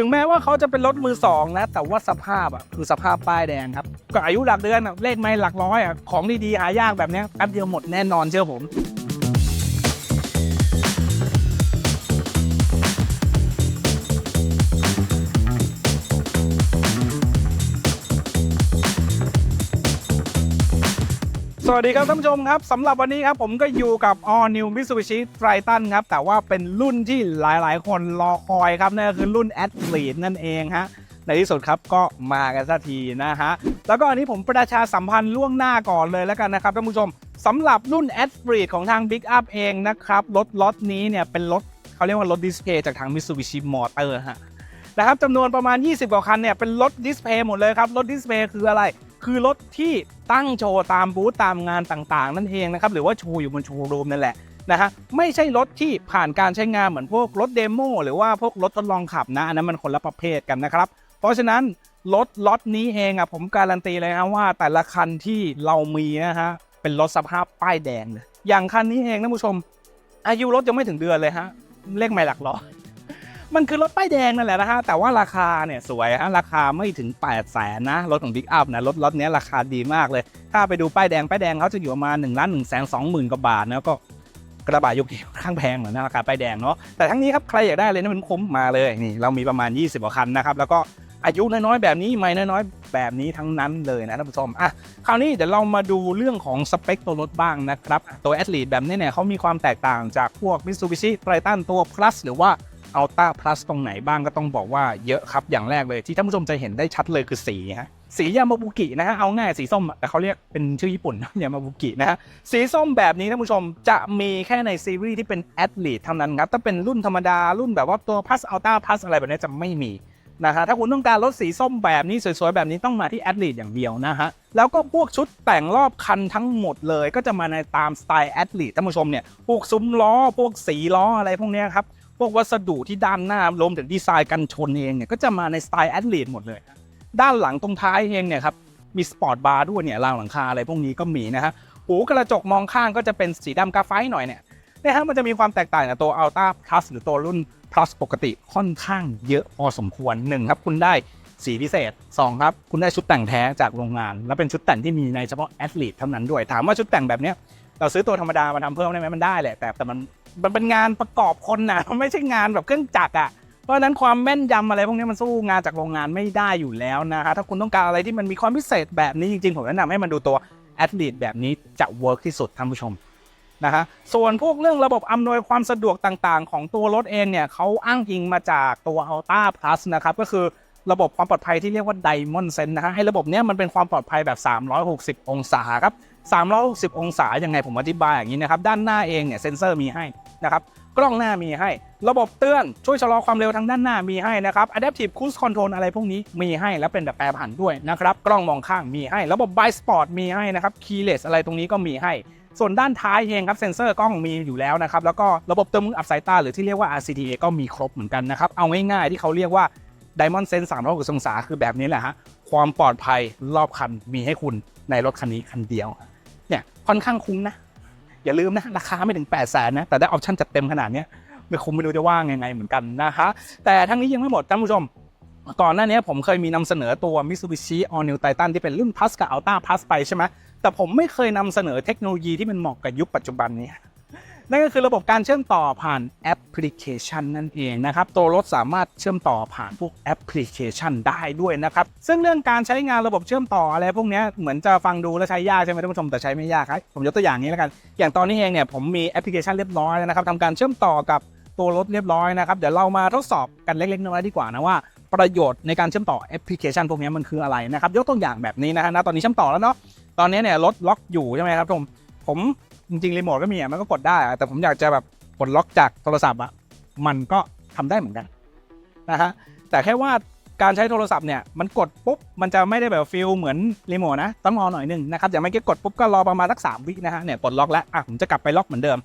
ถึงแม้ว่าเขาจะเป็นรถมือสองนะ แต่ว่าสภาพอะคือสภาพป้ายแดงครับก็อายุหลักเดือนอะเลขไม่หลักร้อยอะของดีๆหายากแบบเนี้ยแป๊บเดียวหมดแน่นอนเชื่อผม สวัสดีครับท่านผู้ชมครับสำหรับวันนี้ครับผมก็อยู่กับ All New Mitsubishi Triton ครับ แต่ว่าเป็นรุ่นที่หลายๆ คนรอคอยครับนั่นก็คือรุ่น Athlete นั่นเองฮะในที่สุดครับก็มากันสักทีนะฮะแล้วก็อันนี้ผมประชาสัมพันธ์ล่วงหน้าก่อนเลยแล้วกันนะครับท่านผู้ชมสำหรับรุ่น Athlete ของทาง Big Up เองนะครับรถล็อตนี้เนี่ยเป็นรถเขาเรียกว่ารถดิสเพย์จากทาง Mitsubishi Motor ฮะนะครับจำนวนประมาณ 20 กว่าคันเนี่ยเป็นรถดิสเพย์หมดเลยครับรถดิสเพย์คืออะไร คือรถที่ตั้งโชว์ตามบูธตามงานต่างๆ นั่นเองนะครับหรือว่าโชว์อยู่บนโชว์รูมนั่นแหละนะฮะไม่ใช่รถที่ผ่านการใช้งานเหมือนพวกรถเดโมหรือว่าพวกรถทดลองขับนะอันนั้นมันคนละประเภทกันนะครับ เพราะฉะนั้นรถล็อตนี้เองอะผมการันตีเลยนะว่าแต่ละคันที่เรามีนะฮะเป็นรถสภาพป้ายแดงเลยอย่างคันนี้เองท่านผู้ชม อายุรถยังไม่ถึงเดือนเลยฮะเลขไม่หลักร้อย มันคือรถป้ายแดงนั่นแหละนะฮะ แต่ว่าราคาเนี่ยสวยฮะ ราคาไม่ถึง 8 0 0แสนนะ รถของ Big Up นะ รถรถนี้ราคาดีมากเลย ถ้าไปดูป้ายแดง ป้ายแดงเขาจะอยู่ประมาณ1นึ่งล้านหนึ่งแสนสองหมื่นกว่าบาทนะก็กระบะยุคนี้นข้างแพงเหมือนนะราคาป้ายแดงเนาะ แต่ทั้งนี้ครับใครอยากได้เลยนะมันคุ้มมาเลยนี่เรามีประมาณ 20กว่าคันนะครับ แล้วก็อายุน้อยๆแบบนี้ไม่น้อยๆแบบนี้ทั้งนั้นเลยนะท่านผู้ชมอะคราวนี้เดี๋ยวเรามาดูเรื่องของสเปคตัวรถบ้างนะครับ ตัว a อ l e t e แบบนี้เนี่ยเขามีความแตกต่างจากพวก Mitsubishi Triton ตัว Plus หรือว่า อัลต้าพลัสตรงไหนบ้างก็ต้องบอกว่าเยอะครับอย่างแรกเลยที่ท่านผู้ชมจะเห็นได้ชัดเลยคือสีฮะสียามาบุกินะฮะเอาง่ายสีส้มแต่เขาเรียกเป็นชื่อญี่ปุ่นนะยามาบุกินะฮะสีส้มแบบนี้ท่านผู้ชมจะมีแค่ในซีรีส์ที่เป็นแอดลีดเท่านั้นครับถ้าเป็นรุ่นธรรมดารุ่นแบบว่าตัวพัสอัลต้าพัสอะไรแบบนี้จะไม่มีนะฮะถ้าคุณต้องการรถสีส้มแบบนี้สวยๆ แบบนี้ต้องมาที่แอดลีดอย่างเดียวนะฮะแล้วก็พวกชุดแต่งรอบคันทั้งหมดเลย ก็จะมาในตามสไตล์แอดลีดท่านผู้ชมเนี่ยพวกซุ้มล้อพวกสีล้ออะไรพวกนี้ครับ พวกวัสดุที่ด้านหน้ารวมถึงดีไซน์กันชนเองเนี่ยก็จะมาในสไตล์แอดลีดหมดเลย ด้านหลังตรงท้ายเองเนี่ยครับมีสปอร์ตบาร์ด้วยเนี่ยรางหลังคาอะไรพวกนี้ก็มีนะฮะหูกระจกมองข้างก็จะเป็นสีดำกาไฟหน่อยเนี่ยนะฮะมันจะมีความแตกต่างจากตัว Ultra Plus หรือตัวรุ่น Plus ปกติค่อนข้างเยอะพอสมควรหนึ่งครับคุณได้สีพิเศษสองครับคุณได้ชุดแต่งแท้จากโรงงาน และเป็นชุดแต่งที่มีในเฉพาะแอดลีดเท่านั้นด้วย ถามว่าชุดแต่งแบบเนี้ยเราซื้อตัวธรรมดามาทำเพิ่มได้ไหมมันได้แหละแต่แต่มัน มันเป็นงานประกอบคนนะมันไม่ใช่งานแบบเครื่องจักรอะเพราะฉะนั้นความแม่นยำอะไรพวกนี้มันสู้งานจากโรงงานไม่ได้อยู่แล้วนะฮะถ้าคุณต้องการอะไรที่มันมีความพิเศษแบบนี้จริงๆ ผมแนะนำให้มันดูตัวแอดลีดแบบนี้จะเวิร์กที่สุดท่านผู้ชมนะฮะส่วนพวกเรื่องระบบอำนวยความสะดวกต่างๆ ของตัวรถเองเนี่ยเขาอ้างอิงมาจากตัว Ultra Plus นะครับก็คือระบบความปลอดภัยที่เรียกว่า Diamond Sense นะฮะให้ระบบเนี้ยมันเป็นความปลอดภัยแบบ 360 องศาครับ 360 องศายังไงผมอธิบายอย่างนี้นะครับ ด้านหน้าเองเนี่ยเซ็นเซอร์มีให้นะครับ กล้องหน้ามีให้ ระบบเตือนช่วยชะลอความเร็วทางด้านหน้ามีให้นะครับ Adaptive Cruise Control อะไรพวกนี้มีให้และเป็นแบบแปรผันด้วยนะครับ กล้องมองข้างมีให้ ระบบ By Sport มีให้นะครับ Keyless อะไรตรงนี้ก็มีให้ส่วนด้านท้ายเองครับเซ็นเซอร์กล้องมีอยู่แล้วนะครับ แล้วก็ระบบเตือนมืออับสายตาหรือที่เรียกว่า RCTA ก็มีครบเหมือนกันนะครับ เอาง่ายๆที่เขาเรียกว่า Diamond Sense 360องศาคือแบบนี้แหละฮะ ความปลอดภัยรอบคันมีให้คุณในรถคันนี้คันเดียว เนี่ยค่อนข้างคุ้มนะ อย่าลืมนะ ราคาไม่ถึง8ปดแสนนะ แต่ได้ออปชั่นจัดเต็มขนาดเนี้ยไม่คุ้มไม่รู้จะว่างยังไงเหมือนกันนะคะ แต่ทั้งนี้ยังไม่หมดท่านผู้ชมก่อนหน้านี้ผมเคยมีนำเสนอตัว Mitsubishi All New Titan ที่เป็นรุ่น Plus กับ Ultra Plus ไปใช่ไหมแต่ผมไม่เคยนำเสนอเทคโนโลยีที่มันเหมาะกับยุคปัจจุบันนี้ นั่นก็คือระบบการเชื่อมต่อผ่านแอปพลิเคชันนั่นเองนะครับ ตัวรถสามารถเชื่อมต่อผ่านพวกแอปพลิเคชันได้ด้วยนะครับ ซึ่งเรื่องการใช้งานระบบเชื่อมต่ออะไรพวกนี้เหมือนจะฟังดูแล้วใช้ยากใช่ไหมท่านผู้ชมแต่ใช้ไม่ยากครับผมยกตัวอย่างนี้แล้วกัน อย่างตอนนี้เองเนี่ยผมมีแอปพลิเคชันเรียบร้อยนะครับทำการเชื่อมต่อกับตัวรถเรียบร้อยนะครับเดี๋ยวเรามาทดสอบกันเล็กๆน้อยๆดีกว่านะว่าประโยชน์ในการเชื่อมต่อแอปพลิเคชันพวกนี้มันคืออะไรนะครับยกตัวอย่างแบบนี้นะฮะตอนนี้เชื่อมต่อแล้วเนาะตอนนี้เนี่ยรถล็อกอยู่ใช่ไหมครับผมผม จริงๆรีโมทก็มีอะมันก็กดได้อะแต่ผมอยากจะแบบกดล็อกจากโทรศัพท์อะมันก็ทำได้เหมือนกันนะฮะแต่แค่ว่าการใช้โทรศัพท์เนี่ยมันกดปุ๊บมันจะไม่ได้แบบฟิลเหมือนรีโมทนะต้องรอหน่อยหนึงนะครับอย่างไม่กี้กดปุ๊บก็รอประมาณสักสามวินะฮะเนี่ยปลดล็อกแล้วอะผมจะกลับไปล็อกเหมือนเดิม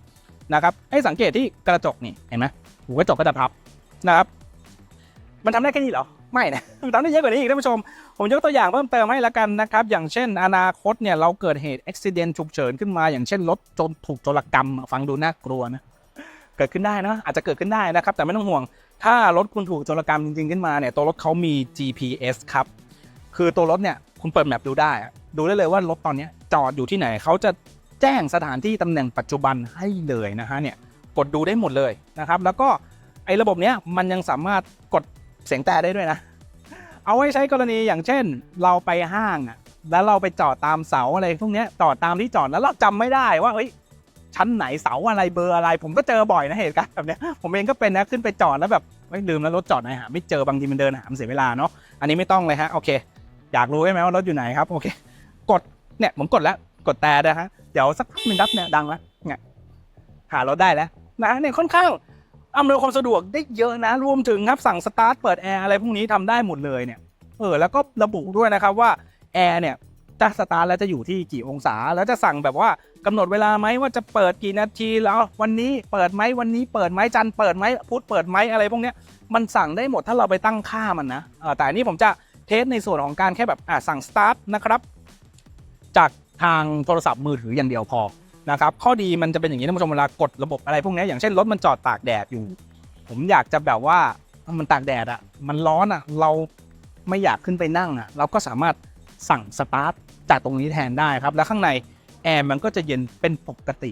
นะครับให้สังเกตที่กระจกนี่เห็นไหมหูกระจกก็จะพับนะครับมันทำได้แค่นี้เหรอ ไม่นะมันทำได้เยอะกว่านี้อีกท่านผู้ชม ผมยกตัวอย่างเพิ่มเติมให้ละกันนะครับ อย่างเช่น อนาคตเนี่ยเราเกิดเหตุอุบิเหตุฉุกเฉินขึ้นมาอย่างเช่นรถจนถูกโจรกรรมฟังดูน่ากลัวนะเกิดขึ้นได้นะอาจจะเกิดขึ้นได้นะครับ แต่ไม่ต้องห่วง ถ้ารถคุณถูกโจรกรรมจริงๆขึ้นมาเนี่ยตัวรถเขามี GPS ครับคือตัวรถเนี่ยคุณเปิดแมปดูได้ ดูได้เลยว่ารถตอนนี้จอดอยู่ที่ไหนเขาจะแจ้งสถานที่ตำแหน่งปัจจุบันให้เลยนะฮะเนี่ยกดดูได้หมดเลยนะครับ แล้วก็ไอ้ระบบเนี้ยมันยังสามารถกด เสียงแต่ได้ด้วยนะ เอาไว้ใช้กรณีอย่างเช่น เราไปห้างอะแล้วเราไปจอดตามเสาอะไรพวกนี้จอดตามที่จอดแล้วเราจำไม่ได้ว่าเฮ้ยชั้นไหนเสาอะไรเบอร์อะไร ผมก็เจอบ่อยนะเหตุการณ์แบบเนี้ยผมเองก็เป็นนะขึ้นไปจอดแล้วแบบไม่ลืมแล้วรถจอดไหนหาไม่เจอบางทีมันเดินหามเสียเวลาเนาะอันนี้ไม่ต้องเลยฮะโอเค อยากรู้ใช่ไหมว่ารถอยู่ไหนครับโอเค กดเนี่ยผมกดแล้วกดแต่นะฮะเดี๋ยวสักพักหนึงดับเนี่ยดังแล้วเนี่ยหารถได้แล้วนะเนี่ยค่อนข้าง อำนวยความสะดวกได้เยอะนะ รวมถึงครับสั่งสตาร์ทเปิดแอร์อะไรพวกนี้ทำได้หมดเลยเนี่ย เออ แล้วก็ระบุด้วยนะครับว่าแอร์เนี่ยจะสตาร์ทแล้วจะอยู่ที่กี่องศา แล้วจะสั่งแบบว่ากำหนดเวลาไหมว่าจะเปิดกี่นาทีแล้ววันนี้เปิดไหมวันนี้เปิดไหมจันเปิดไหมพุธเปิดไหมอะไรพวกเนี้ยมันสั่งได้หมดถ้าเราไปตั้งค่ามันนะเออแต่อันนี้ผมจะเทสในส่วนของการแค่แบบอะสั่งสตาร์ทนะครับจากทางโทรศัพท์มือถืออย่างเดียวพอ นะครับข้อดีมันจะเป็นอย่างนี้ท่านผู้ชมเวลากดระบบอะไรพวกนี้อย่างเช่นรถมันจอดตากแดดอยู่ ผมอยากจะแบบว่ามันตากแดดอะมันร้อนอะเราไม่อยากขึ้นไปนั่งอะเราก็สามารถสั่งสตาร์ทจากตรงนี้แทนได้ครับ แล้วข้างในแอร์มันก็จะเย็นเป็นปกติ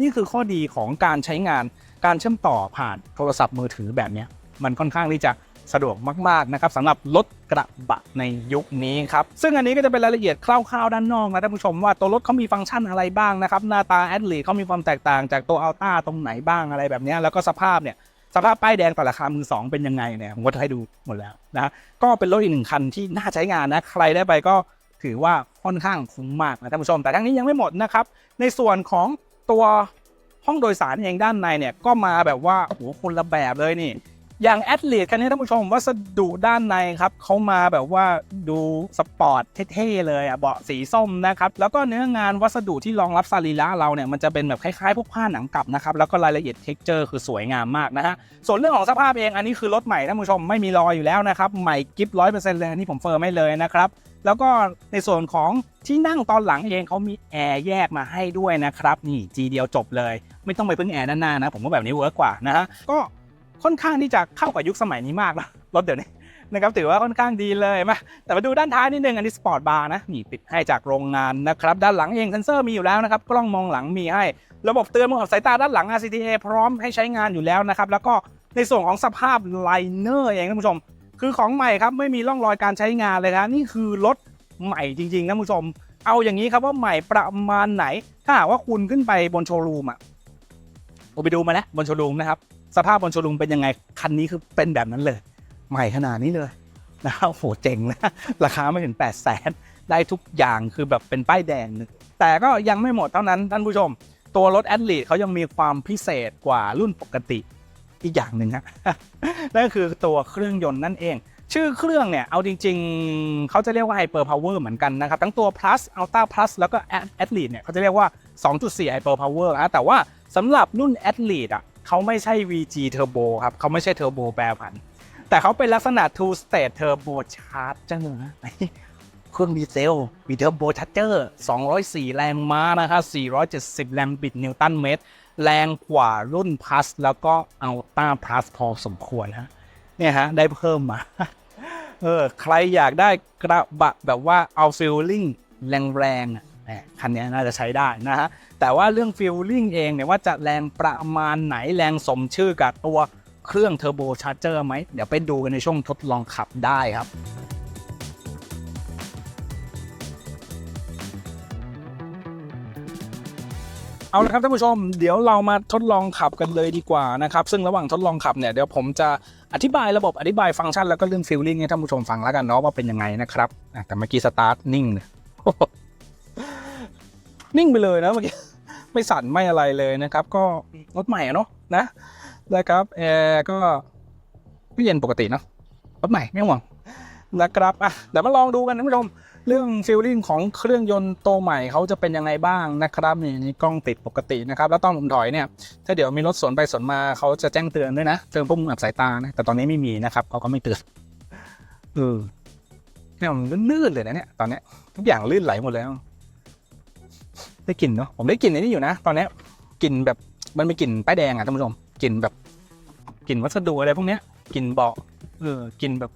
นี่คือข้อดีของการใช้งานการเชื่อมต่อผ่านโทรศัพท์มือถือแบบนี้มันค่อนข้างที่จะ สะดวกมากๆนะครับสำหรับรถกระบะในยุคนี้ครับ ซึ่งอันนี้ก็จะเป็นรายละเอียดคร่าวๆด้านนอกนะท่านผู้ชมว่าตัวรถเขามีฟังก์ชันอะไรบ้างนะครับหน้าตาแอดลีเขามีความแตกต่างจากตัวอัลต้าตรงไหนบ้างอะไรแบบนี้แล้วก็สภาพเนี่ยสภาพป้ายแดงต่อราคามือสองเป็นยังไงเนี่ยผมก็จะให้ดูหมดแล้วนะก็เป็นรถอีกหนึ่งคันที่น่าใช้งานนะใครได้ไปก็ถือว่าค่อนข้างคุ้มมากนะท่านผู้ชม แต่ทั้งนี้ยังไม่หมดนะครับ ในส่วนของตัวห้องโดยสารเองด้านในเนี่ยก็มาแบบว่าโอ้โหคนละแบบเลยนี่ อย่างแอดเลดคันนี้ท่านผู้ชมวัสดุด้านในครับเขามาแบบว่าดูสปอร์ตเท่ๆเลยอะเบาะสีส้มนะครับแล้วก็เนื้องานวัสดุที่รองรับสรีระเราเนี่ยมันจะเป็นแบบคล้ายๆพวกผ้าหนังกลับนะครับแล้วก็รายละเอียดเท็กเจอร์คือสวยงามมากนะฮะส่วนเรื่องของสภาพเองอันนี้คือรถใหม่ท่านผู้ชมไม่มีรอยอยู่แล้วนะครับใหม่กิฟต์ร้อยเปอร์เซ็นต์เลยนนี้ผมเฟิร์มไม่เลยนะครับแล้วก็ในส่วนของที่นั่งตอนหลังเองเขามีแอร์แยกมาให้ด้วยนะครับนี่จีเดียวจบเลย ไม่ต้องไปพึ่งแอร์ด้านหน้านะ ผมว่าแบบนี้เวิร์กกว่านะฮะก็ ค่อนข้างที่จะเข้ากับยุคสมัยนี้มากนะรถเดี๋ยวนี้นะครับถือว่าค่อนข้างดีเลยมาแต่มาดูด้านท้ายนิดนึงอันนี้สปอร์ตบาร์นะนี่ติดให้จากโรงงานนะครับ ด้านหลังเองเซนเซอร์มีอยู่แล้วนะครับกล้องมองหลังมีให้ ระบบเตือนมองกับสายตาด้านหลัง RCTA พร้อมให้ใช้งานอยู่แล้วนะครับ แล้วก็ในส่วนของสภาพไลเนอร์เองท่านผู้ชม คือของใหม่ครับไม่มีร่องรอยการใช้งานเลยนะนี่คือรถใหม่จริงๆท่านผู้ชม เอาอย่างนี้ครับว่าใหม่ประมาณไหน ถ้าหากว่าคุณขึ้นไปบนโชว์รูมอะผมไปดูมาแล้วบนโชว์รูมนะครับ สภาพบนโชว์รูมเป็นยังไง คันนี้คือเป็นแบบนั้นเลย ใหม่ขนาดนี้เลยนะโอ้โหเจ๋งนะ ราคาไม่ถึง8 0 0แสนได้ทุกอย่างคือแบบเป็นป้ายแดงนึกแต่ก็ยังไม่หมดเท่านั้นท่านผู้ชม ตัวรถแอดลีเขายังมีความพิเศษกว่ารุ่นปกติอีกอย่างหนึ่งฮะนั่นก็คือตัวเครื่องยนต์นั่นเอง ชื่อเครื่องเนี่ย เอาจริง ๆ เขาจะเรียกว่า Hyper Power เหมือนกันนะครับ ทั้งตัว Plus Ultra Plus แล้วก็ Athlete เนี่ยเขาจะเรียกว่า 2.4 Hyper Power นะแต่ว่าสำหรับรุ่น Athlete อะ เขาไม่ใช่ VG Turbo ครับเขาไม่ใช่ Turbo แปรผัน แต่เขาเป็นลักษณะ Two State Turbo Charger นะเครื่องดีเซลมี Turbo Charger 204 แรงม้านะครับ470 แรงบิดนิวตันเมตร แรงกว่ารุ่น Plus แล้วก็ Ultra Plus พอสมควรนะเนี่ยฮะ ได้เพิ่มมา เออ ใครอยากได้กระบะแบบว่าเอาฟิลลิ่งแรงๆ อะคันนี้น่าจะใช้ได้นะฮะแต่ว่าเรื่องฟิลลิ่งเองเนี่ยว่าจะแรงประมาณไหนแรงสมชื่อกับตัวเครื่องเทอร์โบชาร์เจอร์ไหมเดี๋ยวไปดูกันในช่วงทดลองขับได้ครับเอาละครับท่านผู้ชมเดี๋ยวเรามาทดลองขับกันเลยดีกว่านะครับซึ่งระหว่างทดลองขับเนี่ยเดี๋ยวผมจะอธิบายระบบอธิบายฟังก์ชันแล้วก็เรื่องฟิลลิ่งให้ท่านผู้ชมฟังแล้วกันเนาะว่าเป็นยังไงนะครับแต่เมื่อกี้สตาร์ทนิ่งเลย นิ่งไปเลยนะเมื่อกี้ไม่สั่นไม่อะไรเลยนะครับ ก็รถใหม่เนาะนะนะครับแอร์ก็ก็เย็นปกติเนาะรถใหม่ไม่ห่วงนะครับอะเดี๋ยวมาลองดูกันท่านผู้ชมเรื่องฟิลลิ่งของเครื่องยนต์ตัวใหม่เขาจะเป็นยังไงบ้างนะครับนี่นี่กล้องติดปกตินะครับ แล้วตอนผมถอยเนี่ยถ้าเดี๋ยวมีรถสวนไปสวนมาเขาจะแจ้งเตือนด้วยนะเตือนพวกมึงอับสายตานะแต่ตอนนี้ไม่มีนะครับเขาก็ไม่เตือนเออเนี่ยมันลื่นๆเลยนะเนี่ยตอนเนี้ยทุกอย่างลื่นไหลหมดแล้ว ได้กลิ่นเนาะผมได้กลิ่นในนี้อยู่นะ ตอนนี้กลิ่นแบบมันมีกลิ่นป้ายแดงอะท่านผู้ชมกลิ่นแบบกลิ่นวัสดุอะไรพวกเนี้ยกลิ่นเบาะเออกลิ่นแบบ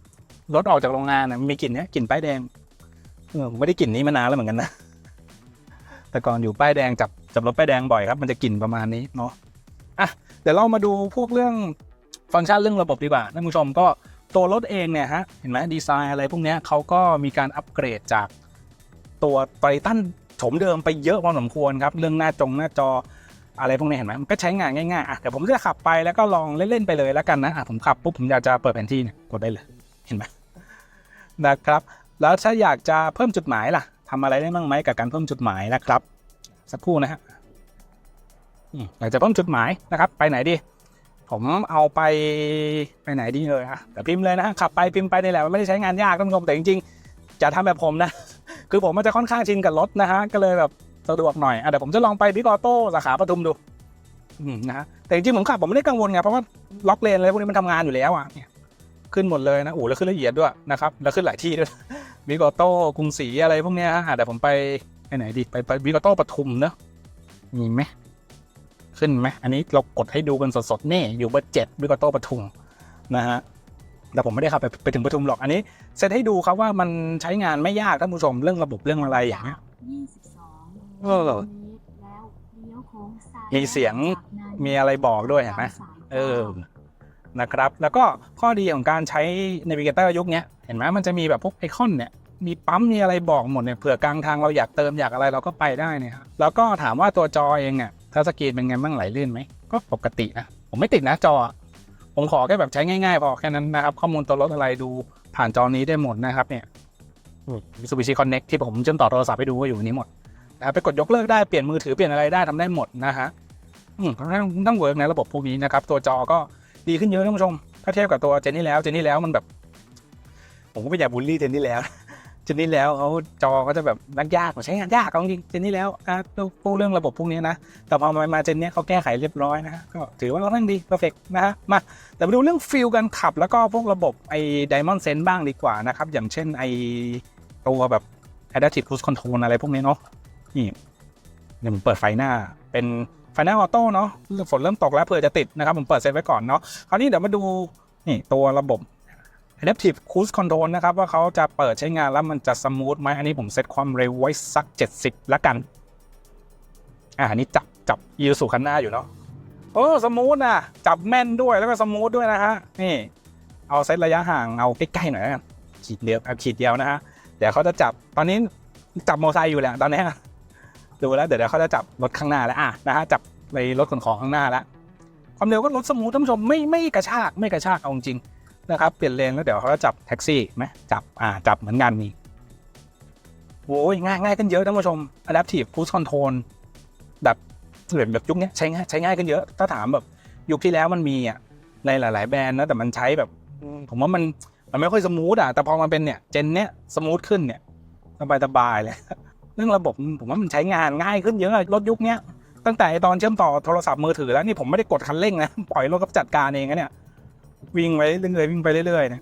รถออกจากโรงงานนะมีกลิ่นเนี้ยกลิ่นป้ายแดงเออผมไม่ได้กลิ่นนี้มานานแล้วเหมือนกันนะแต่ก่อนอยู่ป้ายแดงจับจับรถป้ายแดงบ่อยครับ มันจะกลิ่นประมาณนี้เนาะอะเดี๋ยวเรามาดูพวกเรื่องฟังก์ชันเรื่องระบบดีกว่าท่านผู้ชมก็ตัวรถเองเนี่ยฮะเห็นไหมดีไซน์อะไรพวกเนี้ยเขาก็มีการอัปเกรดจากตัวไททัน โฉมเดิมไปเยอะพอสมควรครับ เรื่องหน้าจงหน้าจออะไรพวกนี้เห็นไหมมันก็ใช้งานง่ายๆอะเดี๋ยวผมจะขับไปแล้วก็ลองเล่นๆไปเลยแล้วกันนะอะผมขับปุ๊บผมอยากจะเปิดแผนที่เนี่ยกดได้เลยเห็นไหมนะครับ แล้วถ้าอยากจะเพิ่มจุดหมายล่ะทำอะไรได้บ้างไหมกับการเพิ่มจุดหมายนะครับ สักครู่นะฮะอยากจะเพิ่มจุดหมายนะครับ ไปไหนดีผมเอาไปไปไหนดีเลยฮะแต่พิมพ์เลยนะขับไปพิมพ์ไปนี่แหละมันไม่ได้ใช้งานยากท่านผู้ชมแต่จริงๆจะทำแบบผมนะ คือผมมันจะค่อนข้างชินกับรถนะฮะก็เลยแบบสะดวกหน่อยอะเดี๋ยวผมจะลองไปบิ๊กออโต้สาขาปทุมดูนะฮะแต่จริงๆผมขับผมไม่ได้กังวลไงเพราะว่าล็อกเลนอะไรพวกนี้มันทำงานอยู่แล้วอะเนี่ยขึ้นหมดเลยนะโอ้แล้วขึ้นละเอียดด้วยนะครับแล้วขึ้นหลายที่ด้วยบิ๊กออโต้กรุงศรีอะไรพวกเนี้ยฮะเดี๋ยวผมไปไปไหนดีไปไปบิ๊กออโต้ปทุมเนอะมีไหมขึ้นไหมอันนี้เรากดให้ดูกันสดๆนี่อยู่เบอร์เจ็ดบิ๊กออโต้ปทุมนะฮะ แต่ผมไม่ได้ขับไปไปถึงปทุมหรอกอันนี้เซตให้ดูครับว่ามันใช้งานไม่ยากท่านผู้ชมเรื่องระบบเรื่องอะไรอย่างเงี้ย22เออแล้วเลี้ยวโค้งซ้ายมีเสียงมีอะไรบอกด้วยเห็นไหมเออนะครับ แล้วก็ข้อดีของการใช้ Navigator ยุคเนี้ยเห็นไหมมันจะมีแบบพวกไอคอนเนี่ยมีปั๊มมีอะไรบอกหมดเนี่ยเผื่อกลางทางเราอยากเติมอยากอะไรเราก็ไปได้เนี่ยครับแล้วก็ถามว่าตัวจอเองเนี่ยถ้าสกรีนเป็นไงบ้างไหลลื่นไหมก็ปกตินะ ผมไม่ติดนะจอ ผมขอแค่แบบใช้ง่ายๆพอแค่นั้นนะครับ ข้อมูลตัวรถอะไรดูผ่านจอนี้ได้หมดนะครับเนี่ย Mitsubishi Connect ที่ผมเชื่อมต่อโทรศัพท์ให้ดูก็อยู่ในนี้หมดนะครับไปกดยกเลิกได้เปลี่ยนมือถือเปลี่ยนอะไรได้ทำได้หมดนะฮะอืมค่อนข้างต้องเวิร์กในระบบพวกนี้นะครับ ตัวจอก็ดีขึ้นเยอะท่านผู้ชม ถ้าเทียบกับตัวเจนนี่แล้วเจนนี่แล้วมันแบบ ผมก็ไม่อยากบูลลี่เจนนี่แล้ว จนนี่แล้วเขาจอก็จะแบบนักยากใช้งานยากเอาจริงจนนี่แล้วอะพวกเรื่องระบบพวกนี้นะ แต่พอมามาเจนนี้เขาแก้ไขเรียบร้อยนะก็ถือว่าค่อนข้งดีเพอร์เฟกนะฮะมาแต่มาดูเรื่องฟิลการขับ แล้วก็พวกระบบไอ้ Diamond Sense บ้างดีกว่านะครับ อย่างเช่นไอ้ตัวแบบ Adaptive Cruise Control อะไรพวกนี้เนาะนี่เดี๋ยวผมเปิดไฟหน้าเป็นไฟหน้าออโต้เนาะฝนเริ่มตกแล้วเผื่อจะติดนะครับ ผมเปิดเซตไว้ก่อนเนาะคราวนี้เดี๋ยวมาดูนี่ตัวระบบ Adaptive Cruise Control นะครับว่าเขาจะเปิดใช้งานแล้วมันจะสมูทไหมอันนี้ผมเซตความเร็วไว้สัก 70 ละกัน อ่าอันนี้จับจับยูสุคันหน้าอยู่เนาะโอ้สมูทอะจับแม่นด้วยแล้วก็สมูทด้วยนะฮะนี่เอาเซตระยะห่างเอาใกล้ๆหน่อยแล้วกันขีดเดียวเอาขีดเดียวนะฮะเดี๋ยวเขาจะจับตอนนี้จับมอไซค์อยู่แหละตอนนี้ดูแล้วเดี๋ยวเขาจะจับรถข้างหน้าแล้วอะนะฮะจับในรถขนของข้างหน้าแล้วความเร็วก็รถสมูทท่านผู้ชมไม่ไม่กระชากไม่กระชากเอาจริง นะครับเปลี่ยนเลนแล้วเดี๋ยวเขาจะจับแท็กซี่ไหมจับอ่าจับเหมือนกันนี่โอ้ยง่ายง่ายขึ้นเยอะท่านผู้ชม Adaptive Cruise Control แบบแบบแบบยุคนี้ใช้ง่ายใช้ง่ายขึ้นเยอะ ถ้าถามแบบยุคที่แล้วมันมีอะในหลาย ๆ แบรนด์นะแต่มันใช้แบบ ผมว่ามันมันไม่ค่อยสมูทอะแต่พอมาเป็นเนี่ยเจนเนี้ยสมูทขึ้นเนี่ยสบายสบายเลยเรื่องระบบผมว่ามันใช้งานง่ายขึ้นเยอะรถยุคนี้ตั้งแต่ตอนเชื่อมต่อโทรศัพท์มือถือแล้วนี่ผมไม่ได้กดคันเร่งนะปล่อยรถก็จัดการเองนะเนี่ย วิ่งไปเรื่อยๆวิ่งไปเรื่อยๆนะ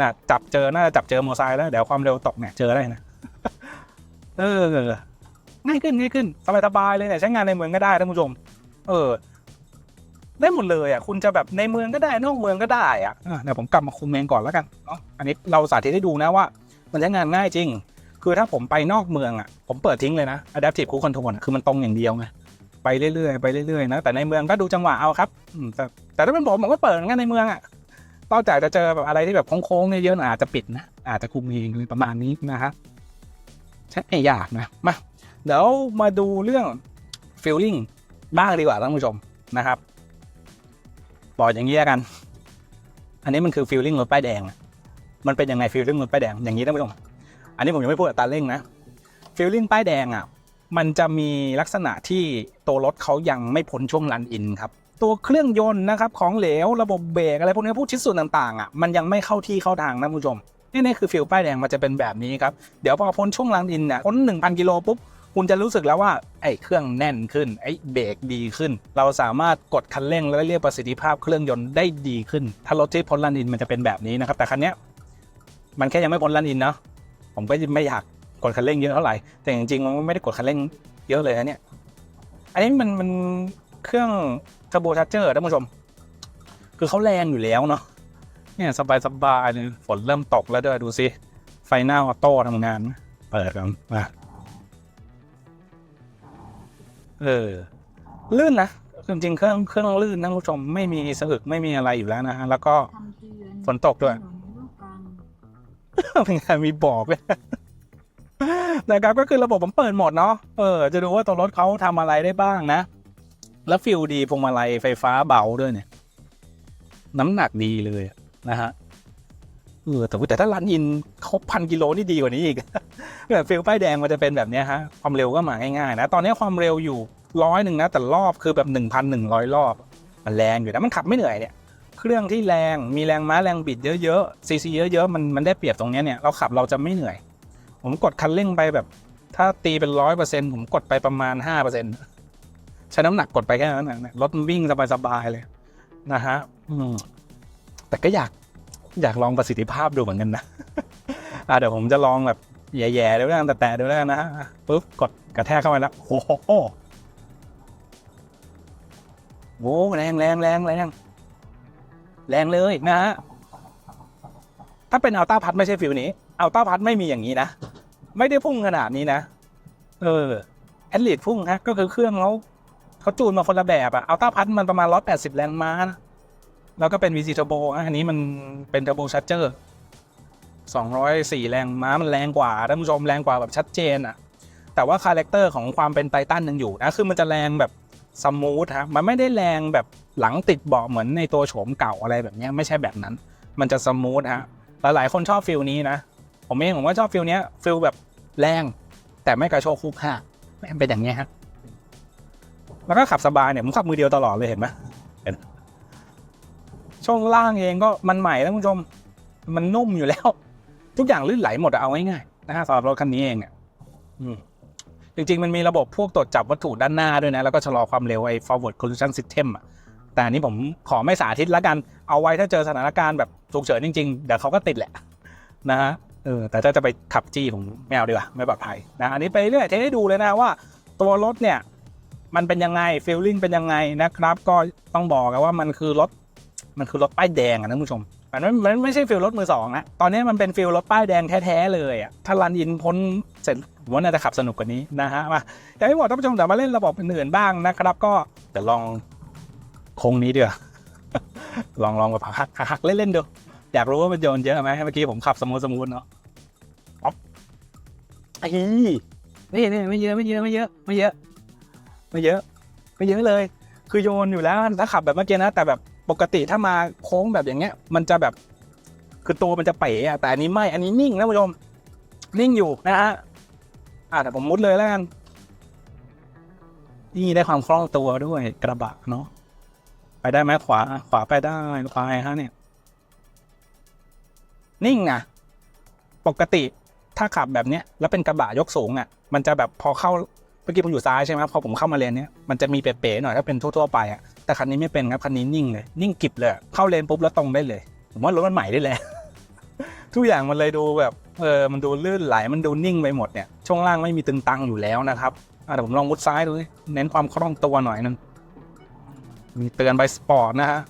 น่ะจับเจอน่าจะจับเจอมอเตอร์ไซค์แล้วเดี๋ยวความเร็วตกเนี่ยเจอได้นะเออง่ายขึ้นง่ายขึ้นสบายสบายๆเลยเนี่ยใช้งานในเมืองก็ได้ท่านผู้ชม เออ ได้หมดเลยอะคุณจะแบบในเมืองก็ได้นอกเมืองก็ได้อะเดี๋ยวผมกลับมาคุมเองก่อนแล้วกันเนาะอันนี้เราสาธิตให้ดูนะว่า มันใช้งานง่ายจริง คือถ้าผมไปนอกเมืองอะผมเปิดทิ้งเลยนะ Adaptive Cruise Control คือมันตรงอย่างเดียวไงไปเรื่อยๆไปเรื่อยๆนะแต่ในเมืองก็ดูจังหวะเอาครับแต่แต่ถ้าเป็นผมผมก็เปิดงั้นในเมืองอะ นอกจากจะเจอแบบอะไรที่แบบโค้งๆเนี่ยเยอะหน่อยอาจจะปิดนะอาจจะคุมเองประมาณนี้นะฮะใช่ไม่ยากนะมาเดี๋ยวมาดูเรื่อง feeling บ้างดีกว่าท่านผู้ชมนะครับบอกอย่างนี้กัน อันนี้มันคือ feeling รถป้ายแดง มันเป็นยังไง feeling รถป้ายแดงอย่างนี้ท่านผู้ชมอันนี้ผมยังไม่พูดอัตราเร่งนะ feeling ป้ายแดงอะ มันจะมีลักษณะที่ตัวรถเขายังไม่พ้นช่วงรันอินครับตัวเครื่องยนต์นะครับของเหลวระบบเบรกอะไรพวกนี้พวกชิ้นส่วนต่างๆอะมันยังไม่เข้าที่เข้าทางนะคุณผู้ชมนี่นี่คือฟิลป้ายแดงมันจะเป็นแบบนี้ครับเดี๋ยวพอพ้นช่วงรันอินเนี่ยพ้น1,000กิโลปุ๊บคุณจะรู้สึกแล้วว่าไอ้เครื่องแน่นขึ้นไอ้เบรกดีขึ้น เราสามารถกดคันเร่งแล้วเรียกประสิทธิภาพเครื่องยนต์ได้ดีขึ้น ถ้ารถที่พ้นรันอินมันจะเป็นแบบนี้นะครับแต่คันนี้มันแค่ยังไม่พ้นรันอินเนาะผมก็ไม่อยาก กดคันเร่งเยอะเท่าไหร่ แต่จริงๆ มันไม่ได้กดคันเร่งเยอะเลยนะเนี่ย อันนี้มันมันเครื่องเทอร์โบชาร์เจอร์ท่านผู้ชม คือเขาแรงอยู่แล้วเนาะ เนี่ยสบายสบายๆเลยฝนเริ่มตกแล้วด้วยดูสิ ไฟหน้าออโต้ทำงานไหมเปิดกันมาเออ ลื่นนะจริงๆเครื่องเครื่องลื่นนะคุณผู้ชมไม่มีสะอึกไม่มีอะไรอยู่แล้วนะฮะแล้วก็คำเตือนฝนตกด้วยถนนลูกรังเป็นไงมีบอกเลย นะครับก็คือระบบผมเปิดหมดเนาะเออจะดูว่าตัวรถเขาทำอะไรได้บ้างนะ แล้วฟิลดีพวงมาลัยไฟฟ้าเบาด้วยเนี่ย น้ำหนักดีเลยนะฮะเออแต่แต่ถ้ารันอินเขาพันกิโลนี่ดีกว่านี้อีกแบบฟิลป้ายแดงมันจะเป็นแบบนี้ฮะความเร็วก็มาง่ายๆนะ ตอนนี้ความเร็วอยู่ร้อยหนึ่งนะ แต่รอบคือแบบหนึ่งพันหนึ่งร้อยรอบ มันแรงอยู่นะมันขับไม่เหนื่อยเนี่ย เครื่องที่แรงมีแรงม้าแรงบิดเยอะๆซีซีเยอะๆมันมันได้เปรียบตรงนี้เนี่ยเราขับเราจะไม่เหนื่อย ผมกดคันเร่งไปแบบ ถ้าตีเป็นร้อยเปอร์เซ็นผมกดไปประมาณห้าเปอร์เซ็นใช้น้ำหนักกดไปแค่นั้นนะรถมันวิ่งสบายๆเลย นะฮะแต่ก็อยากอยากลองประสิทธิภาพดูเหมือนกันนะอะเดี๋ยวผมจะลองแบบแย่ๆดูแล้วกันแต่ๆดูแล้วกันนะฮะปุ๊บกดกระแทกเข้าไปแล้วโอ้โหโว้แรงแรงแรงแรงแรงเลยนะฮะถ้าเป็นอัลต้าพัดไม่ใช่ฟิลนี้อัลต้าพัดไม่มีอย่างนี้นะ ไม่ได้พุ่งขนาดนี้นะ เออแอดลีดพุ่งฮะ ก็คือเครื่องเขาเขาจูนมาคนละแบบอะเอัลต้าพัดมันประมาณ180แปดสิบแรงม้านะแล้วก็เป็น VC Turbo อะอันนี้มันเป็น Turbo Charger 204แรงม้ามันแรงกว่าท่านผู้ชมแรงกว่าแบบชัดเจนอะแต่ว่าคาแรคเตอร์ของความเป็นไททันยังอยู่นะ คือมันจะแรงแบบสมูทฮะ มันไม่ได้แรงแบบหลังติดเบาะเหมือนในตัวโฉมเก่าอะไรแบบนี้ไม่ใช่แบบนั้น มันจะสมูทฮะ หลายๆคนชอบฟิลนี้นะ ผมเองผมว่าชอบฟิลเนี้ยฟิลแบบ แรงแต่ไม่กระโชกคุกค่าแม่งเป็นอย่างเงี้ยฮะแล้วก็ขับสบายเนี่ยผมขับมือเดียวตลอดเลยเห็นไหมเห็นช่วงล่างเองก็มันใหม่แล้วคุณผู้ชมมันนุ่มอยู่แล้ว ทุกอย่างลื่นไหลหมดเอาง่ายๆนะฮะสำหรับรถคันนี้เองเนี่ยจริงๆ มันมีระบบพวกตรวจจับวัตถุด้านหน้าด้วยนะ แล้วก็ชะลอความเร็วไอ้ forward collision system อะแต่อันนี้ผมขอไม่สาธิตละกัน เอาไว้ถ้าเจอสถานการณ์แบบฉุกเฉินจริงๆ เดี๋ยวเขาก็ติดแหละนะฮะ เออแต่ถ้าจะไปขับจี้ผมไม่เอาดีกว่าไม่ปลอดภัยนะอันนี้ไปเรื่อยเทสให้ดูเลยนะว่า ตัวรถเนี่ยมันเป็นยังไงฟีลลิ่งเป็นยังไงนะครับ ก็ต้องบอกกันว่ามันคือรถมันคือรถป้ายแดงอะท่านผู้ชมมันไม่มันไม่ใช่ฟิลรถมือสองนะตอนนี้มันเป็นฟิลรถป้ายแดงแท้ๆเลยอะถ้ารันอินพ้นเสร็จผมว่าน่าจะขับสนุกกว่านี้นะฮะมาอยากให้บอกท่านผู้ชมเดี๋ยวมาเล่นระบบอื่นๆบ้างนะครับ ก็เดี๋ยวลองคงนี้ดีกว่าลองลองแบบหักหักหักเล่นๆดู อยากรู้ว่ามันโยนเยอะไหมเมื่อกี้ผมขับสมูทสมูทเนาะอ๊อฟไอ้นี่นี่ไม่เยอะไม่เยอะไม่เยอะไม่เยอะไม่เยอะไม่เยอะเลย คือโยนอยู่แล้วถ้าขับแบบเมื่อกี้นะ แต่แบบปกติถ้ามาโค้งแบบอย่างเงี้ย มันจะแบบ คือตัวมันจะเป๋อะแต่อันนี้ไม่อันนี้นิ่งนะผู้ชมนิ่งอยู่นะฮะอ่าแต่ผมมุดเลยแล้วกันนี่ได้ความคล่องตัวด้วยกระบะเนาะไปได้ไหมขวาขวาไปได้ขวาไงฮะเนี่ย นิ่งนะปกติถ้าขับแบบเนี้ยแล้วเป็นกระบะยกสูงอะ มันจะแบบพอเข้าเมื่อกี้ผมอยู่ซ้ายใช่ไหมพอผมเข้ามาเลนเนี้ยมันจะมีเป๋ๆหน่อยถ้าเป็นทั่วๆไปอะแต่คันนี้ไม่เป็นครับคันนี้นิ่งเลย นิ่งกิบเลยเข้าเลนปุ๊บแล้วตรงได้เลย ผมว่ารถมันใหม่ได้เลย ทุกอย่างมันเลยดูแบบเออมันดูลื่นไหลมันดูนิ่งไปหมดเนี่ยช่วงล่างไม่มีตึงตังอยู่แล้วนะครับอะเดี๋ยวผมลองมุดซ้ายดูสิเน้นความคล่องตัวหน่อยนึงมีเตือนใบสปอร์ตนะฮะ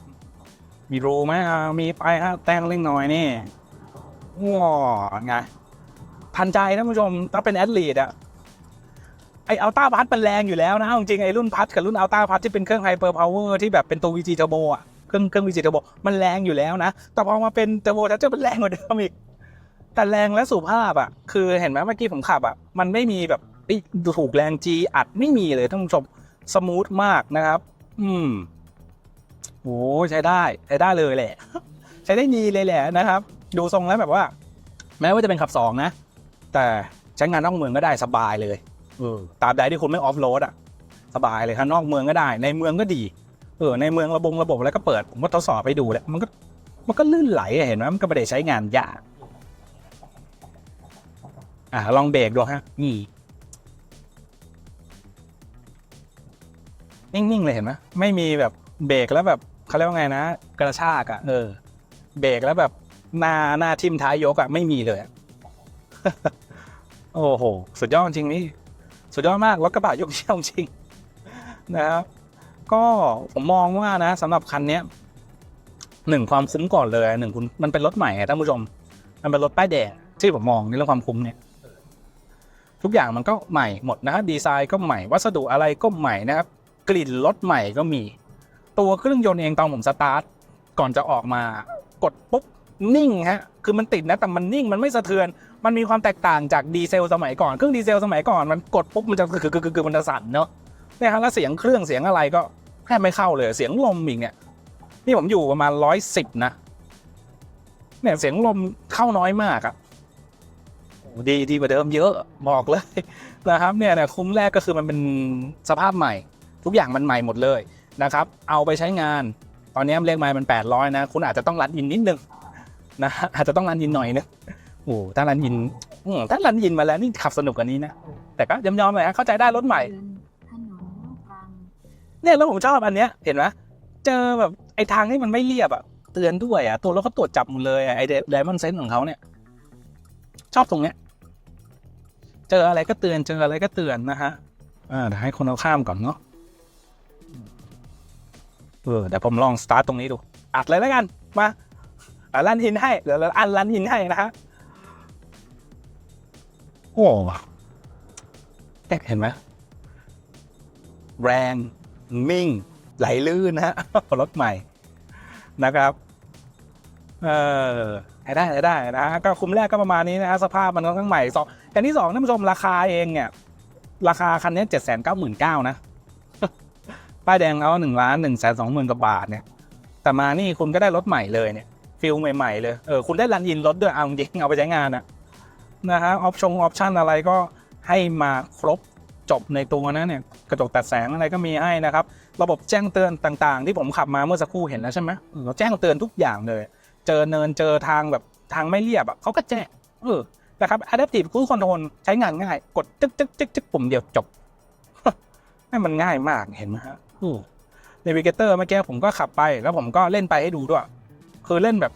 มีรูไหมอะมีไปฮะแต้งเล็กน้อยนี่ ว้าไงทันใจนะผู้ชมถ้าเป็นแอดลีดอะไออัลต้าพัทมันแรงอยู่แล้วนะจริงไอรุ่นพัทกับรุ่นอัลต้าพัทที่เป็นเครื่องไฮเปอร์พาวเวอร์ที่แบบเป็นตัว VG Turbo อะเครื่องเครื่อง VG Turbo มันแรงอยู่แล้วนะ แต่พอมาเป็นเทอร์โบชัจะเป็นแรงกว่าเดิมอีก แต่แรงและสุภาพอะคือเห็นไหมเมื่อกี้ผมขับอะมันไม่มีแบบเอ้ยถูกแรง G อัดไม่มีเลยท่านผู้ชมสมูทมากนะครับ อืมโอ้ใช้ได้ใช้ได้เลยแหละ ใช้ได้ดีเลยแหละนะครับ ดูทรงแล้วแบบว่า แม้ว่าจะเป็นขับสองนะ แต่ใช้งานนอกเมืองก็ได้สบายเลยเออตราบใดที่คุณไม่ออฟโรดอะ สบายเลยครับนอกเมืองก็ได้ ในเมืองก็ดี เออ ในเมืองระบบระบบอะไรก็เปิด ผมก็ทดสอบไปดูแล้วมันก็มันก็ลื่นไหลอะเห็นไหมมันก็ไม่ได้ใช้งานยากอะลองเบรกดูฮะนี่นิ่งๆเลยเห็นไหมไม่มีแบบเบรกแล้วแบบเขาเรียกว่าไงนะ กระชากอะเออเบรกแล้วแบบ หน้าหน้าทิ่มท้ายยกอะไม่มีเลยอะโอ้โห สุดยอดจริงนี่สุดยอดมากรถกระบะยกเชี่ยวจริงนะครับ ก็ผมมองว่านะสำหรับคันเนี้ยหนึ่งความคุ้มก่อนเลยหนึ่งคุณมันเป็นรถใหม่อะท่านผู้ชม มันเป็นรถป้ายแดงที่ผมมองในเรื่องความคุ้มเนี่ยทุกอย่างมันก็ใหม่หมดนะฮะดีไซน์ก็ใหม่วัสดุอะไรก็ใหม่นะครับ กลิ่นรถใหม่ก็มี ตัวเครื่องยนต์เองตอนผมสตาร์ทก่อนจะออกมากดปุ๊บ นิ่งฮะคือมันติดนะแต่มันนิ่งมันไม่สะเทือน มันมีความแตกต่างจากดีเซลสมัยก่อนเครื่องดีเซลสมัยก่อนมันกดปุ๊บมันจะคือคือคือมันจะสั่นเนาะเนี่ยฮะแล้วเสียงเครื่องเสียงอะไรก็แทบไม่เข้าเลยเสียงลมอีกเนี่ยนี่ผมอยู่ประมาณร้อยสิบนะเนี่ยเสียงลมเข้าน้อยมากอะดีดีกว่าเดิมเยอะบอกเลยนะครับเนี่ยเนี่ยคุ้มแรกก็คือมันเป็นสภาพใหม่ ทุกอย่างมันใหม่หมดเลยนะครับ เอาไปใช้งาน ตอนนี้เลขไม้มัน 800 นะ คุณอาจจะต้องรันอินนิดนึง นะฮะอาจจะต้องรันอินหน่อยนึงโอ้ถ้ารันอินอืมถ้ารันอินมาแล้วนี่ขับสนุกกว่านี้นะแต่ก็ยอมๆหน่อยฮะเข้าใจได้รถใหม่เดินถนนลูกรังเนี่ยแล้วผมชอบอันเนี้ยเห็นไหมเจอแบบไอ้ทางที่มันไม่เรียบอะเตือนด้วยอะตัวรถเขาตรวจจับหมดเลยอะไอ้ไดมอนเซนของเขาเนี่ย ชอบตรงเนี้ย เจออะไรก็เตือนเจออะไรก็เตือนนะฮะอ่าเดี๋ยวให้คนเอาข้ามก่อนเนาะเออเดี๋ยวผมลองสตาร์ทตรงนี้ดู อัดเลยแล้วกัน มาอะ ลั่นหินให้เดี๋ยวเราอันลั่นหินให้นะฮะโอ้เห็นไหมแรงมิ่ง ไหลลื่นนะฮะรถใหม่นะครับ เออให้ได้ให้ได้นะฮะก็คุ้มแรกก็ประมาณนี้นะฮะสภาพมันค่อนข้างใหม่สองอย่างที่สองท่านผู้ชมราคาเองเนี่ย ราคาคันนี้เจ็ดแสนเก้าหมื่นเก้านะ ป้ายแดงเอาหนึ่งล้านหนึ่งแสนสองหมื่นกว่าบาทเนี่ย แต่มานี่คุณก็ได้รถใหม่เลยเนี่ย ฟิลใหม่ๆเลยเออคุณได้รันยินรถด้วยเอาจริงเอาไปใช้งานอะนะฮะออปชั่นออปชั่นอะไรก็ให้มาครบจบในตัวนะเนี่ยกระจกตัดแสงอะไรก็มีให้นะครับ ระบบแจ้งเตือนต่างๆ ที่ผมขับมาเมื่อสักครู่เห็นแล้วใช่ไหมเออแจ้งเตือนทุกอย่างเลย เจอเนินเจอทางแบบทางไม่เรียบอะเขาก็แจ้งเออนะครับ Adaptive Cruise Control ใช้งานง่ายกดจึ๊กจึ๊กจึ๊กจึ๊กปุ่มเดียวจบให้มันง่ายมากเห็นไหมฮะเนวิเกเตอร์เมื่อกี้ผมก็ขับไปแล้วผมก็เล่นไปให้ดูด้วย คือเล่นแบบ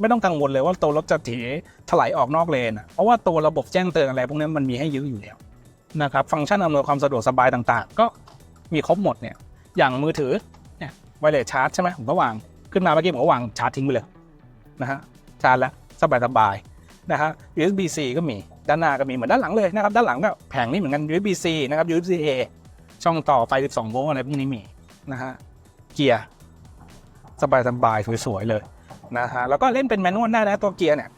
ไม่ต้องกังวลเลยว่าตัวรถจะถีถลายออกนอกเลนอะเพราะว่าตัวระบบแจ้งเตือนอะไรพวกนี้มันมีให้ยอะอยู่แล้วนะครับฟังก์ชันอำนวยความสะดวกสบายต่างๆ ก็มีครบหมดเนี่ยอย่างมือถือเนี่ยไวเลสชาร์จใช่ไหมผมก็วางขึ้นมาเมื่อกี้ผมก็วางชาร์จทิ้งไปเลยนะฮะชาร์จแล้วสบายๆนะฮะ USB-C ก็มีด้านหน้าก็มีเหมือนด้านหลังเลยนะครับด้านหลังก็แผงนี้เหมือนกัน USB-C นะครับ USB-A ช่องต่อไฟ 12 โวลต์อะไรพวกนี้มีนะฮะเกียร์สบายๆสวยๆเลย นะฮะแล้วก็เล่นเป็นแมนนวลได้นะตัวเกียร์เนี่ย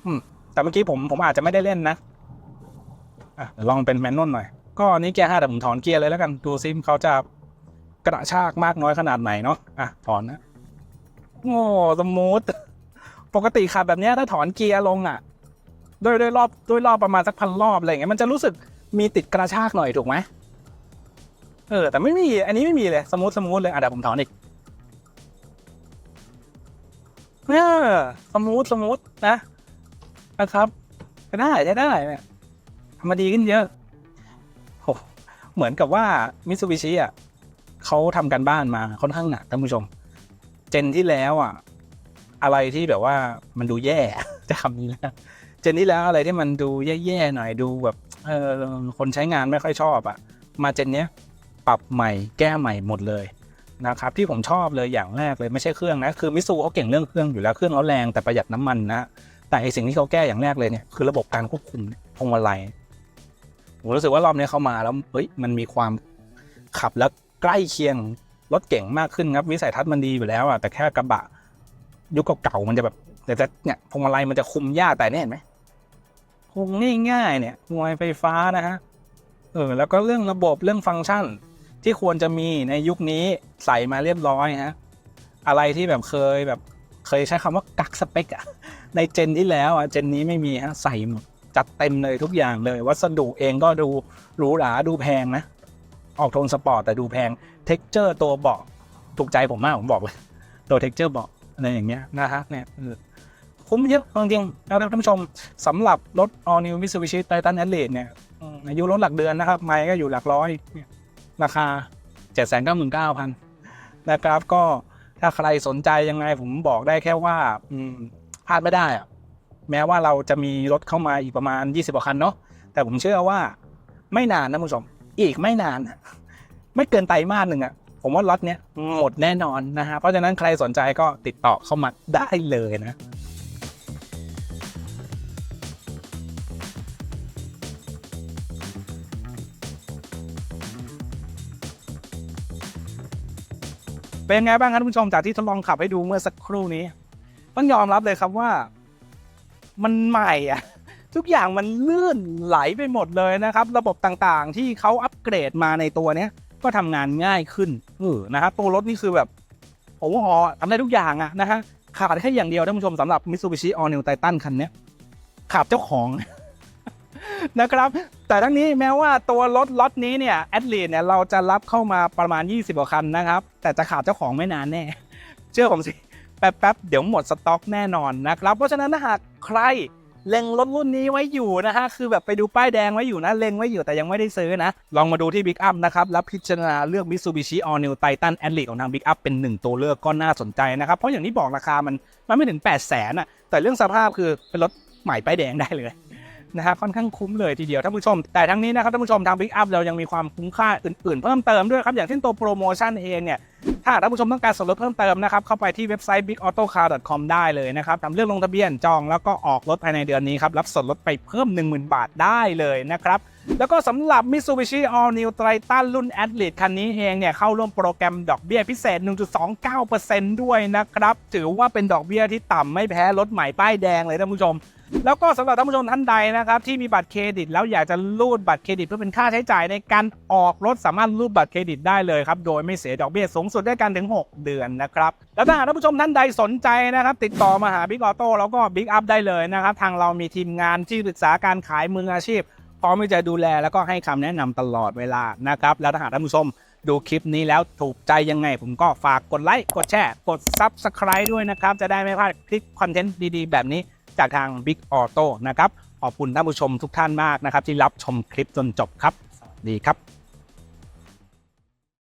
แต่เมื่อกี้ผมผมอาจจะไม่ได้เล่นนะอะลองเป็นแมนนวลหน่อย ก็อันนี้เกียร์ห้าแต่ผมถอนเกียร์เลยแล้วกันดูซิมเขาจะกระชากมากน้อยขนาดไหนเนาะอะถอนนะโอ้สมูทปกติขับแบบนี้ถ้าถอนเกียร์ลงอะด้วยด้วยรอบด้วยรอบประมาณสักพันรอบอะไรเงี้ยมันจะรู้สึกมีติดกระชากหน่อยถูกไหมเออแต่ไม่มีอันนี้ไม่มีเลยสมูทสมูทเลยอะเดี๋ยวผมถอนอีก เออสมูทสมูทนะนะครับใช้ได้ใช้ได้เนี่ยทำมาดีขึ้นเยอะโหเหมือนกับว่ามิ t ซูบิชิอะเขาทำการบ้านมาค่อนข้างหนักท่านผู้ชม เจนที่แล้วอะ อะไรที่แบบว่ามันดูแย่จะคำนี้นะเจนที่แล้วอะไรที่มันดูแย่ๆหน่อยดูแบบเออคนใช้งานไม่ค่อยชอบอะ มาเจนเนี้ยปรับใหม่แก้ใหม่หมดเลย นะครับที่ผมชอบเลยอย่างแรกเลยไม่ใช่เครื่องนะคือมิสูเขาเก่งเรื่องเครื่องอยู่แล้วเครื่องเขาแรงแต่ประหยัดน้ำมันนะแต่ไอสิ่งที่เขาแก้อย่างแรกเลยเนี่ยคือระบบการควบคุมพวงมาลัยผมรู้สึกว่ารอบนี้เขามาแล้วเฮ้ยมันมีความขับแล้วใกล้เคียงรถเก่งมากขึ้นครับวิสัยทัศน์มันดีอยู่แล้วอะแต่แค่กระบะ ยุคเก่าๆมันจะแบบแต่จะเนี่ยพวงมาลัยมันจะคุมยากแต่เนี่ยเห็นไหมคุมง่ายๆเนี่ยมวยไฟฟ้านะฮะเออแล้วก็เรื่องระบบเรื่องฟังก์ชัน ที่ควรจะมีในยุคนี้ใส่มาเรียบร้อยฮะอะไรที่แบบเคยแบบเคยใช้คำว่ากักสเปคอะในเจนที่แล้วอะเจนนี้ไม่มีฮะใส่หมดจัดเต็มเลยทุกอย่างเลย วัสดุเองก็ดูหรูหราดูแพงนะ ออกโทนสปอร์ตแต่ดูแพงเท็กเจอร์ตัวเบาะถูกใจผมมากผมบอกเลยตัวเท็กเจอร์เบาะอะไรอย่างเงี้ยนะฮะเนี่ยคุ้มเยอะจริงๆนะครับท่านผู้ชมสำหรับรถ All New Mitsubishi Titan Elite เนี่ยอืมอายุรถหลักเดือนนะครับ ไม่ก็อยู่หลักร้อยเนี่ย ราคา 7 9 9 0 0 0นะครับ ก็ถ้าใครสนใจยังไงผมบอกได้แค่ว่าพลาดไม่ได้อะแม้ว่าเราจะมีรถเข้ามาอีกประมาณ 20กว่าคันเนาะแต่ผมเชื่อว่าไม่นานนะคุณผู้ชมอีกไม่นาน ไม่เกินไตรมาสหนึ่งอะผมว่าล็อตเนี้ยหมดแน่นอนนะฮะเพราะฉะนั้นใครสนใจก็ติดต่อเข้ามาได้เลยนะ เป็นไงบ้างครับท่านผู้ชมจากที่ทดลองขับให้ดูเมื่อสักครู่นี้ ต้องยอมรับเลยครับว่า มันใหม่อะทุกอย่างมันลื่นไหลไปหมดเลยนะครับ ระบบต่างๆ ที่เขาอัปเกรดมาในตัวเนี้ยก็ทำงานง่ายขึ้นเออนะครับตัวรถนี่คือแบบผมว่าอ๋อทำได้ทุกอย่างอะนะฮะขาดแค่อย่างเดียวท่านผู้ชมสำหรับ Mitsubishi All New Titan คันนี้ขาดเจ้าของนะครับ แต่ทั้งนี้แม้ว่าตัวรถล็อตนี้เนี่ยแอดลีเนี่ยเราจะรับเข้ามาประมาณ 20กว่าคันนะครับ แต่จะขาดเจ้าของไม่นานแน่ เชื่อผมสิ แป๊บๆ เดี๋ยวหมดสต็อกแน่นอนนะครับ เพราะฉะนั้นถ้าหากใครเล็งรถรุ่นนี้ไว้อยู่นะฮะ คือแบบไปดูป้ายแดงไว้อยู่นะ เล็งไว้อยู่แต่ยังไม่ได้ซื้อนะ ลองมาดูที่ Big Up นะครับ แล้วพิจารณาเลือก Mitsubishi All New Titan a t l e t ของทาง Big Up เป็นหนึ่งตัวเลือกก็น่าสนใจนะครับ เพราะอย่างที่บอกราคามันมันไม่ถึง 8 0 0แสนอะ แต่เรื่องสภาพคือเป็นรถใหม่ป้ายแดงได้เลย นะฮะค่อนข้างคุ้มเลยทีเดียวท่านผู้ชม แต่ทั้งนี้นะครับท่านผู้ชมทางพิกอัพเรายังมีความคุ้มค่าอื่นๆ เพิ่มเติมด้วยครับ อย่างเช่นตัวโปรโมชั่นเองเนี่ยถ้าท่านผู้ชมต้องการส่วนลดเพิ่มเติมนะครับ เข้าไปที่เว็บไซต์ bigautocar.com ได้เลยนะครับทำเรื่องลงทะเบียนจองแล้วก็ออกรถภายในเดือนนี้ครับรับส่วนลดไปเพิ่ม 10,000 บาทได้เลยนะครับ แล้วก็สำหรับ Mitsubishi All New Triton รุ่น Athlete คันนี้เองเนี่ยเข้าร่วมโปรแกรมดอกเบี้ยพิเศษ 1.29%ด้วยนะครับ ถือว่าเป็นดอกเบี้ยที่ต่ำไม่แพ้รถใหม่ป้ายแดงเลยท่านผู้ชม แล้วก็สำหรับท่านผู้ชมท่านใดนะครับ ที่มีบัตรเครดิตแล้วอยากจะรูดบัตรเครดิตเพื่อเป็นค่าใช้จ่ายในการออกรถสามารถรูดบัตรเครดิตได้เลยครับโดยไม่เสียดอกเบี้ยสูงสุดได้กันถึง 6 เดือนนะครับแล้วถ้าหากท่านผู้ชมท่านใดสนใจนะครับ ติดต่อมาหา Big Auto แล้วก็ Big Up ได้เลยนะครับทางเรามีทีมงานที่ปรึกษาการขายมืออาชีพ พร้อมที่จะดูแลแล้วก็ให้คำแนะนำตลอดเวลานะครับ แล้วถ้าหากท่านผู้ชมดูคลิปนี้แล้วถูกใจยังไง ผมก็ฝากกดไลค์กดแชร์กด Subscribe ด้วยนะครับ จะได้ไม่พลาดคลิปคอนเทนต์ดีๆ แบบนี้จากทาง Big Auto นะครับ ขอบคุณท่านผู้ชมทุกท่านมากนะครับ ที่รับชมคลิปจนจบครับสวัสดีครับ